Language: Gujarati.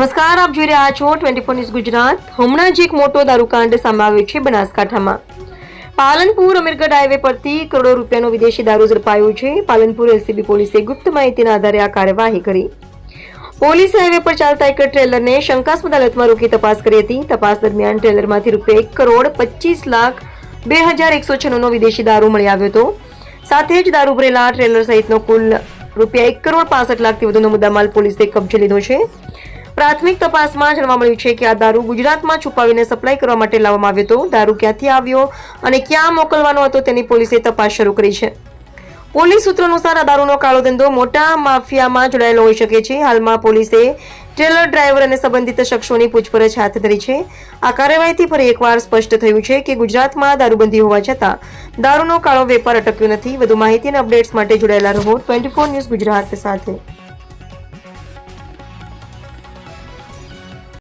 નમસ્કાર, આપ જોઈ રહ્યા છો ટ્વેન્ટી ફોર ન્યૂઝ ગુજરાત. હમણાં જ એક મોટો દારૂકાંડ સામે આવ્યો છે બનાસકાંઠામાં. પાલનપુર અમીરગઢ હાઈવે પરથી કરોડો રૂપિયાનો વિદેશી દારૂ ઝડપાયો છે. પાલનપુર એલસીબી પોલીસે ગુપ્ત માહિતીના આધારે આ કાર્યવાહી કરી. પોલીસ હાઈવે પર ચાલતા એક ટ્રેલરને શંકાસ્પદ હાલતમાં રોકી તપાસ કરી હતી. તપાસ દરમિયાન ટ્રેલરમાંથી રૂપિયા એક કરોડ પચીસ લાખ બે હજાર એકસો છન્નુંનો વિદેશી દારૂ મળી આવ્યો હતો. સાથે જ દારૂ ભરેલા ટ્રેલર સહિતનો કુલ રૂપિયા એક કરોડ પાસઠ લાખથી વધુનો મુદ્દામાલ પોલીસે કબજે લીધો છે. પ્રાથમિક તપાસમાં જાણવા મળ્યું છે કે આ દારૂ ગુજરાતમાં છુપાવીને સપ્લાય કરવા માટે લાવવામાં આવ્યો હતો. દારૂ ક્યાંથી આવ્યો અને ક્યાં મોકલવાનો હતો તેની પોલીસે તપાસ શરૂ કરી છે. પોલીસ સૂત્રો અનુસાર આ દારૂનો કાળો ધંધો મોટા માફિયામાં જોડાયેલો હોઈ શકે છે. હાલમાં પોલીસે ટ્રેલર ડ્રાઈવર અને સંબંધિત શખ્સોની પૂછપરછ હાથ ધરી છે. આ કાર્યવાહીથી ફરી એકવાર સ્પષ્ટ થયું છે કે ગુજરાતમાં દારૂબંધી હોવા છતાં દારૂનો કાળો વેપાર અટક્યો નથી. વધુ માહિતી અને અપડેટ્સ માટે જોડાયેલા રહો. ટ્વેન્ટી ફોર ન્યૂઝ ગુજરાત સાથે.